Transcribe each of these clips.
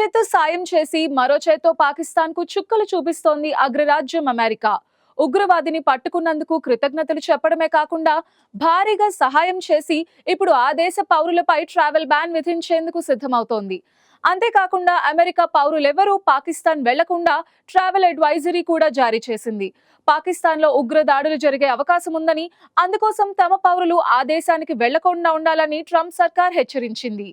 చేత్తో సాయం చేసి మరో చేత్తో పాకిస్తాన్కు చుక్కలు చూపిస్తోంది అగ్రరాజ్యం అమెరికా. ఉగ్రవాదిని పట్టుకున్నందుకు కృతజ్ఞతలు చెప్పడమే కాకుండా భారీగా సహాయం చేసి ఇప్పుడు ఆ దేశ పౌరులపై ట్రావెల్ బ్యాన్ విధించేందుకు సిద్ధమవుతోంది. అంతేకాకుండా అమెరికా పౌరులెవరూ పాకిస్తాన్ వెళ్ళకుండా ట్రావెల్ అడ్వైజరీ కూడా జారీ చేసింది. పాకిస్తాన్లో ఉగ్రదాడులు ఉగ్ర దాడులు జరిగే అవకాశం ఉందని అందుకోసం తమ పౌరులు ఆ దేశానికి వెళ్ళకుండా ఉండాలని ట్రంప్ సర్కార్ హెచ్చరించింది.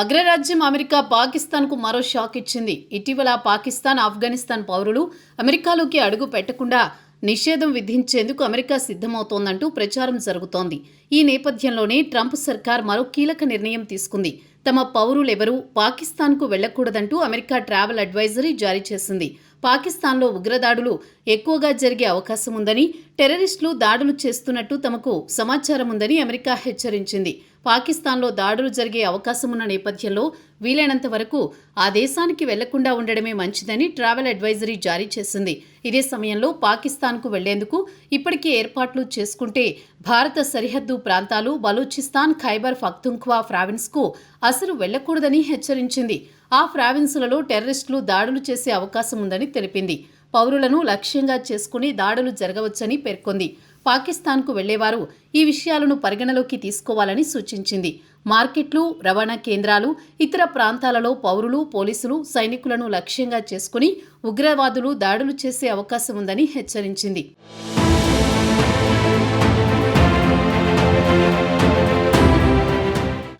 అగ్రరాజ్యం అమెరికా పాకిస్తాన్కు మరో షాక్ ఇచ్చింది. ఇటీవల పాకిస్తాన్ ఆఫ్ఘనిస్తాన్ పౌరులు అమెరికాలోకి అడుగు పెట్టకుండా నిషేధం విధించేందుకు అమెరికా సిద్ధమవుతోందంటూ ప్రచారం జరుగుతోంది. ఈ నేపథ్యంలోనే ట్రంప్ సర్కార్ మరో కీలక నిర్ణయం తీసుకుంది. తమ పౌరులెవరూ పాకిస్తాన్కు వెళ్ళకూడదంటూ అమెరికా ట్రావెల్ అడ్వైజరీ జారీ చేసింది. పాకిస్తాన్లో ఉగ్రదాడులు ఎక్కువగా జరిగే అవకాశం ఉందని టెర్రరిస్టులు దాడులు చేస్తున్నట్టు తమకు సమాచారం ఉందని అమెరికా హెచ్చరించింది. పాకిస్తాన్లో దాడులు జరిగే అవకాశం ఉన్న నేపథ్యంలో వీలైనంత వరకు ఆ దేశానికి వెళ్ళకుండా ఉండడమే మంచిదని ట్రావెల్ అడ్వైజరీ జారీ చేసింది. ఇదే సమయంలో పాకిస్తాన్కు వెళ్ళేందుకు ఇప్పటికే ఏర్పాట్లు చేసుకుంటే భారత సరిహద్దు ప్రాంతాలు బలూచిస్తాన్ ఖైబర్ ఫక్తుంఖ్వా ప్రావిన్స్కు అసలు వెళ్ళకూడదని హెచ్చరించింది. ఆ ప్రావిన్సులలో టెర్రరిస్టులు దాడులు చేసే అవకాశం ఉందని తెలిపింది. పౌరులను లక్ష్యంగా చేసుకుని దాడులు జరగవచ్చని పేర్కొంది. పాకిస్తాన్కు వెళ్ళేవారు ఈ విషయాలను పరిగణలోకి తీసుకోవాలని సూచించింది. మార్కెట్లు రవాణా కేంద్రాలు ఇతర ప్రాంతాలలో పౌరులు పోలీసులు సైనికులను లక్ష్యంగా చేసుకుని ఉగ్రవాదులు దాడులు చేసే అవకాశం ఉందని హెచ్చరించింది.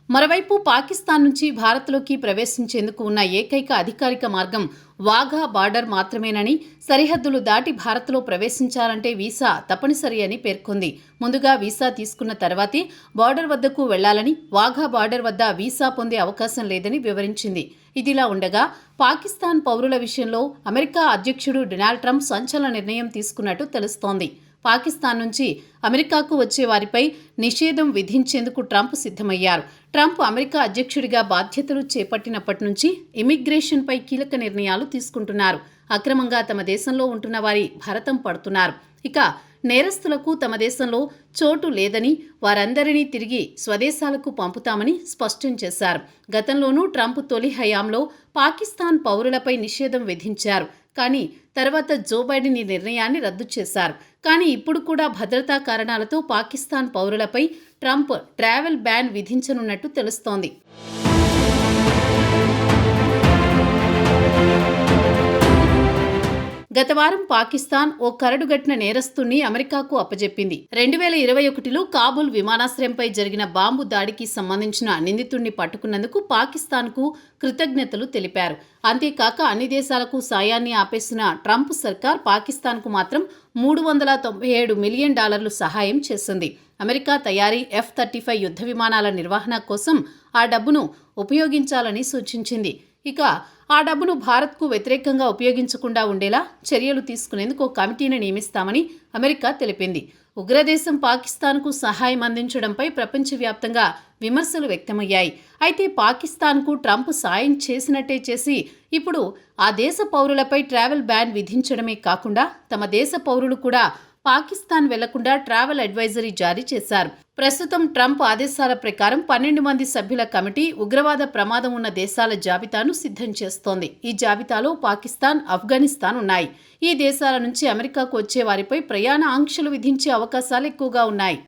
మరోవైపు పాకిస్తాన్ నుంచి భారత్లోకి ప్రవేశించేందుకు ఉన్న ఏకైక అధికారిక మార్గం వాఘా బార్డర్ మాత్రమేనని సరిహద్దులు దాటి భారత్లో ప్రవేశించాలంటే వీసా తప్పనిసరి అని పేర్కొంది. ముందుగా వీసా తీసుకున్న తర్వాతే బార్డర్ వద్దకు వెళ్ళాలని వాఘా బార్డర్ వద్ద వీసా పొందే అవకాశం లేదని వివరించింది. ఇదిలా ఉండగా పాకిస్తాన్ పౌరుల విషయంలో అమెరికా అధ్యక్షుడు డొనాల్డ్ ట్రంప్ సంచలన నిర్ణయం తీసుకున్నట్టు తెలుస్తోంది. పాకిస్తాన్ నుంచి అమెరికాకు వచ్చే వారిపై నిషేధం విధించేందుకు ట్రంప్ సిద్ధమయ్యారు. ట్రంప్ అమెరికా అధ్యక్షుడిగా బాధ్యతలు చేపట్టినప్పటి నుంచి ఇమిగ్రేషన్పై కీలక నిర్ణయాలు తీసుకుంటున్నారు. అక్రమంగా తమ దేశంలో ఉంటున్న వారి భరతం పడుతున్నారు. ఇక నేరస్తులకు తమ దేశంలో చోటు లేదని వారందరినీ తిరిగి స్వదేశాలకు పంపుతామని స్పష్టం చేశారు. గతంలోనూ ట్రంప్ తొలి హయాంలో పాకిస్తాన్ పౌరులపై నిషేధం విధించారు. కానీ తర్వాత జో బైడెన్ ఈ నిర్ణయాన్ని రద్దు చేశారు. కానీ ఇప్పుడు కూడా భద్రతా కారణాలతో పాకిస్తాన్ పౌరులపై ట్రంప్ ట్రావెల్ బ్యాన్ విధించనున్నట్టు తెలుస్తోంది. గత వారం పాకిస్తాన్ ఓ కరడుగట్టిన నేరస్తుణ్ణి అమెరికాకు అప్పజెప్పింది. రెండు వేల ఇరవై ఒకటిలో కాబూల్ విమానాశ్రయంపై జరిగిన బాంబు దాడికి సంబంధించిన నిందితుణ్ణి పట్టుకున్నందుకు పాకిస్తాన్కు కృతజ్ఞతలు తెలిపారు. అంతేకాక అన్ని దేశాలకు సాయాన్ని ఆపేసిన ట్రంప్ సర్కార్ పాకిస్తాన్కు మాత్రం మూడు వందల తొంభై ఏడు మిలియన్ డాలర్లు సహాయం చేసింది. అమెరికా తయారీ ఎఫ్ థర్టీ ఫైవ్ యుద్ధ విమానాల నిర్వహణ కోసం ఆ డబ్బును ఉపయోగించాలని సూచించింది. ఇక ఆ డబ్బును భారత్కు వ్యతిరేకంగా ఉపయోగించకుండా ఉండేలా చర్యలు తీసుకునేందుకు ఒక కమిటీని నియమిస్తామని అమెరికా తెలిపింది. ఉగ్రదేశం పాకిస్తాన్కు సహాయం అందించడంపై ప్రపంచవ్యాప్తంగా విమర్శలు వ్యక్తమయ్యాయి. అయితే పాకిస్తాన్కు ట్రంప్ సాయం చేసినట్టే చేసి ఇప్పుడు ఆ దేశ పౌరులపై ట్రావెల్ బ్యాన్ విధించడమే కాకుండా తమ దేశ పౌరులు కూడా పాకిస్తాన్ వెళ్ళకుండా ట్రావెల్ అడ్వైజరీ జారీ చేశారు. ప్రస్తుతం ట్రంప్ ఆదేశాల ప్రకారం పన్నెండు మంది సభ్యుల కమిటీ ఉగ్రవాద ప్రమాదం ఉన్న దేశాల జాబితాను సిద్ధం చేస్తోంది. ఈ జాబితాలో పాకిస్తాన్ ఆఫ్ఘనిస్తాన్ ఉన్నాయి. ఈ దేశాల నుంచి అమెరికాకు వచ్చే వారిపై ప్రయాణ ఆంక్షలు విధించే అవకాశాలు ఎక్కువగా ఉన్నాయి.